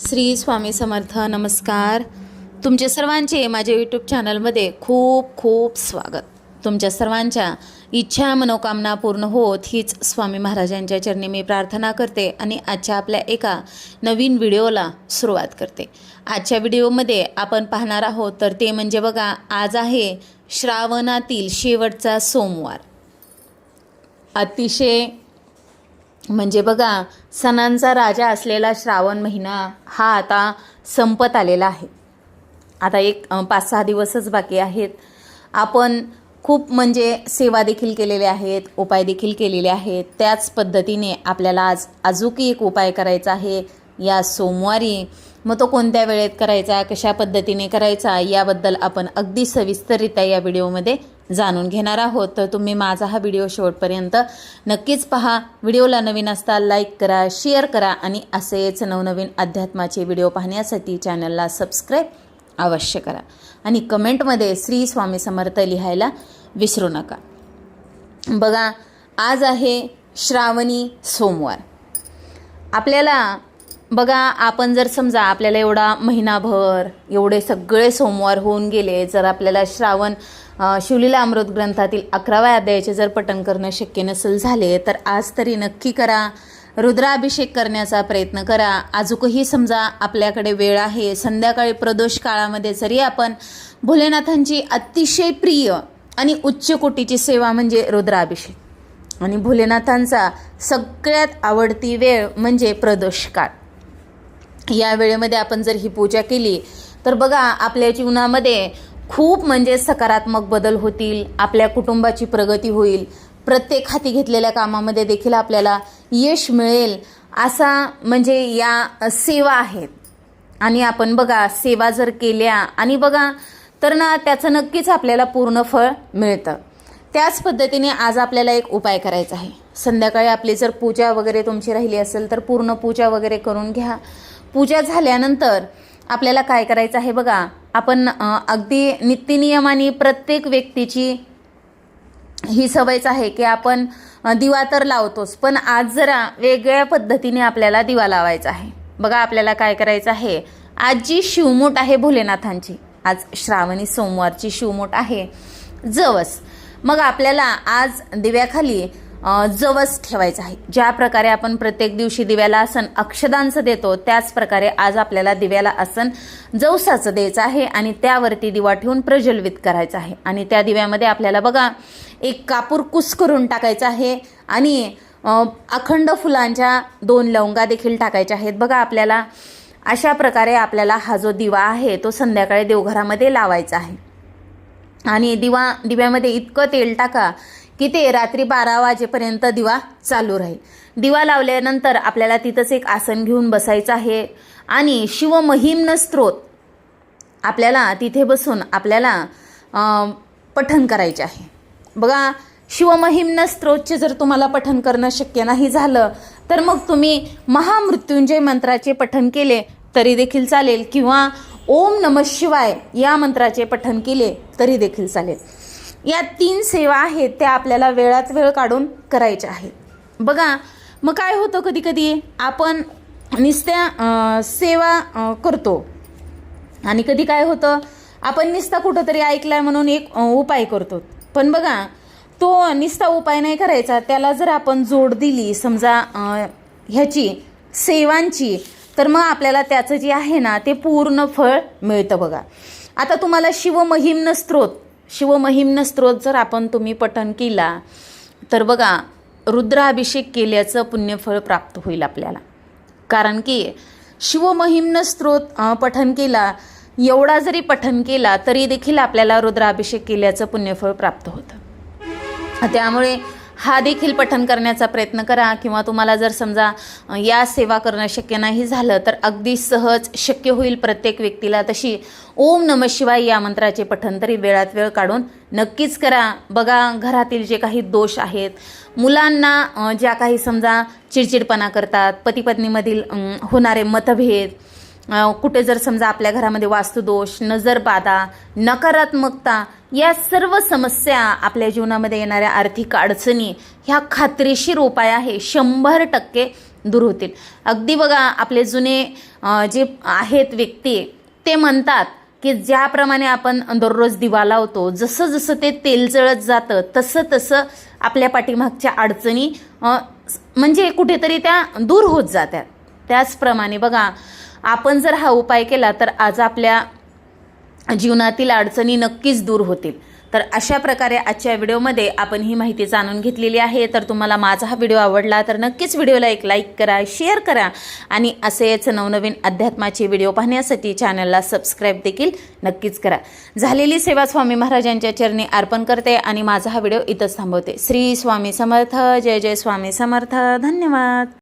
श्री स्वामी समर्थ नमस्कार. तुमचे सर्वांचे माझ्या यूट्यूब चॅनलमध्ये खूप खूप स्वागत. तुमच्या सर्वांच्या इच्छा मनोकामना पूर्ण होत हीच स्वामी महाराजांच्या चरणी मी प्रार्थना करते आणि आजच्या आपल्या एका नवीन व्हिडिओला सुरुवात करते. आजच्या व्हिडिओमध्ये आपण पाहणार आहोत तर ते म्हणजे बघा आज आहे श्रावणातील शेवटचा सोमवार. अतिशय म्हणजे बघा सणांचा राजा असलेला श्रावण महिना हा आता संपत आलेला आहे. आता एक पाच सहा दिवसच बाकी आहेत. आपण खूप म्हणजे सेवा देखील केलेल्या आहेत उपाय देखील केलेले आहेत. त्याच पद्धतीने आपल्याला आज अजूनही एक उपाय करायचा आहे. या सोमवारी मग तो कोणत्या वेळेत करायचा कशा पद्धतीने करायचा याबद्दल आपण अगदी सविस्तररित्या या व्हिडिओमध्ये जाणून घेणार आहोत. तर तुम्ही माझा हा व्हिडिओ शेवटपर्यंत नक्कीच पहा. व्हिडिओला नवीन असता लाईक करा शेअर करा आणि असेच नवनवीन अध्यात्माचे व्हिडिओ पाहण्यासाठी चॅनलला सबस्क्राईब अवश्य करा. आणि कमेंटमध्ये श्री स्वामी समर्थ लिहायला विसरू नका. बघा आज आहे श्रावणी सोमवार. आपल्याला बघा आपण जर समजा आपल्याला एवढा महिनाभर एवढे सगळे सोमवार होऊन गेले जर आपल्याला श्रावण शिवलीला अमृत ग्रंथातील अकराव्या अध्यायाचे जर पठण करणं शक्य नसेल झाले तर आज तरी नक्की करा. रुद्राभिषेक करण्याचा प्रयत्न करा. अजूकही समजा आपल्याकडे वेळ आहे संध्याकाळी प्रदोष काळामध्ये जरी आपण भोलेनाथांची अतिशय प्रिय आणि उच्च कोटीची सेवा म्हणजे रुद्राभिषेक आणि भोलेनाथांचा सगळ्यात आवडती वेळ म्हणजे प्रदोष काळ. या वेळेमध्ये आपण जर ही पूजा केली तर बघा आपल्या जीवनामध्ये खूप म्हणजे सकारात्मक बदल होतील आपल्या कुटुंबाची प्रगती होईल प्रत्येक हाती घेतलेल्या कामामध्ये देखील आपल्याला यश मिळेल असा म्हणजे या सेवा आहेत. आणि आपण बघा सेवा जर केल्या आणि बघा तर ना त्याचं नक्कीच आपल्याला पूर्ण फळ मिळतं. त्याच पद्धतीने आज आपल्याला एक उपाय करायचा आहे. संध्याकाळी आपली जर पूजा वगैरे तुमची राहिली असेल तर पूर्ण पूजा वगैरे करून घ्या. पूजा झाल्यानंतर आपल्याला काय करायचं आहे बघा आपण अगदी नित्यनियमाने प्रत्येक व्यक्तीची ही सवयच आहे की आपण दिवा तर लावतोच पण आज जरा वेगळ्या पद्धतीने आपल्याला दिवा लावायचा आहे. बघा आपल्याला काय करायचं आहे? आज जी शिवमूठ आहे भोलेनाथांची. आज श्रावणी सोमवारची शिवमूठ आहे. जवस. मग आपल्याला आज दिव्याखाली जवस ठेवायचं आहे. ज्या प्रकारे आपण प्रत्येक दिवशी दिव्याला आसन अक्षदांचं देतो त्याच प्रकारे आज आपल्याला दिव्याला आसन जवसाचं द्यायचं आहे आणि त्यावरती दिवा ठेवून प्रज्वलित करायचं आहे. आणि त्या दिव्यामध्ये आपल्याला बघा एक कापूर कुस करून टाकायचा आहे आणि अखंड फुलांच्या दोन लवंगा देखील टाकायच्या आहेत. बघा आपल्याला अशा प्रकारे आपल्याला हा जो दिवा आहे तो संध्याकाळी देवघरामध्ये लावायचा आहे. आणि दिवा दिव्यामध्ये इतकं तेल टाका की ते रात्री बारा वाजेपर्यंत दिवा चालू राहील. दिवा लावल्यानंतर आपल्याला तिथंच एक आसन घेऊन बसायचं आहे. आणि शिवमहिम्न स्त्रोत आपल्याला तिथे बसून आपल्याला पठन पठण करायचे आहे. बघा शिवमहिम्न स्त्रोतचे जर तुम्हाला पठण करणं शक्य नाही झालं तर मग तुम्ही महामृत्युंजय मंत्राचे पठण केले तरी देखील चालेल किंवा ओम नम शिवाय या मंत्राचे पठण केले तरी देखील चालेल. या तीन सेवा आहेत त्या आपल्याला वेळात वेळ काढून करायच्या आहेत. बघा मग काय होतं कधी कधी आपण नुसत्या सेवा करतो. आणि कधी काय होतं? आपण निस्ता कुठंतरी ऐकलाय म्हणून एक उपाय करतो. पण बघा तो निस्ता उपाय नाही करायचा. त्याला जर आपण जोड दिली समजा ह्याची सेवांची तर मग आपल्याला त्याचं जे आहे ना ते पूर्ण फळ मिळतं बघा. आता तुम्हाला शिवमहिम्न स्त्रोत शिवमहिम्न स्त्रोत जर आपण तुम्ही पठण केला तर बघा रुद्राभिषेक केल्याचं पुण्यफळ प्राप्त होईल आपल्याला. कारण की शिवमहिम्न स्त्रोत पठन केला एवढा जरी पठन केला तरी देखील आपल्याला रुद्राभिषेक केल्याचं पुण्यफळ प्राप्त होतं. त्यामुळे हा देखील पठन करण्याचा प्रयत्न करा किंवा तुम्हाला जर समजा या सेवा करणं शक्य नाही झालं तर अगदी सहज शक्य होईल प्रत्येक व्यक्तीला तशी ओम नम शिवाय या मंत्राचे पठन तरी वेळात वेळ काढून नक्कीच करा. बघा घरातील जे काही दोष आहेत मुलांना ज्या काही समजा चिडचिडपणा करतात पतीपत्नीमधील होणारे मतभेद कुठे जर समजा आपल्या घरामध्ये वास्तुदोष नजरबाधा नकारात्मकता या सर्व समस्या आपल्या जीवनामध्ये येणाऱ्या आर्थिक अडचणी ह्या खात्रीशीर उपाय आहे. शंभर टक्के दूर होतील. अगदी बघा आपले जुने जे आहेत व्यक्ती ते म्हणतात की ज्याप्रमाणे आपण दररोज दिवा लावतो जसं जसं ते तेल जळत जातं तसं तसं आपल्या पाठीमागच्या अडचणी म्हणजे कुठेतरी त्या दूर होत जातात. त्याचप्रमाणे बघा आपण जर हा उपाय केला तर आज आपल्या जीवनातील अडचणी नक्कीच दूर होतील. तर अशा प्रकारे आजच्या व्हिडिओमध्ये आपण ही माहिती जाणून घेतलेली आहे. तर तुम्हाला माझा हा व्हिडिओ आवडला तर नक्कीच व्हिडिओला एक लाईक करा शेअर करा आणि असेच नवनवीन अध्यात्माचे व्हिडिओ पाहण्यासाठी चॅनलला सबस्क्राईब देखील नक्कीच करा. झालेली सेवा स्वामी महाराजांच्या चरणी अर्पण करते आणि माझा हा व्हिडिओ इथंच थांबवते. श्री स्वामी समर्थ जय जय स्वामी समर्थ. धन्यवाद.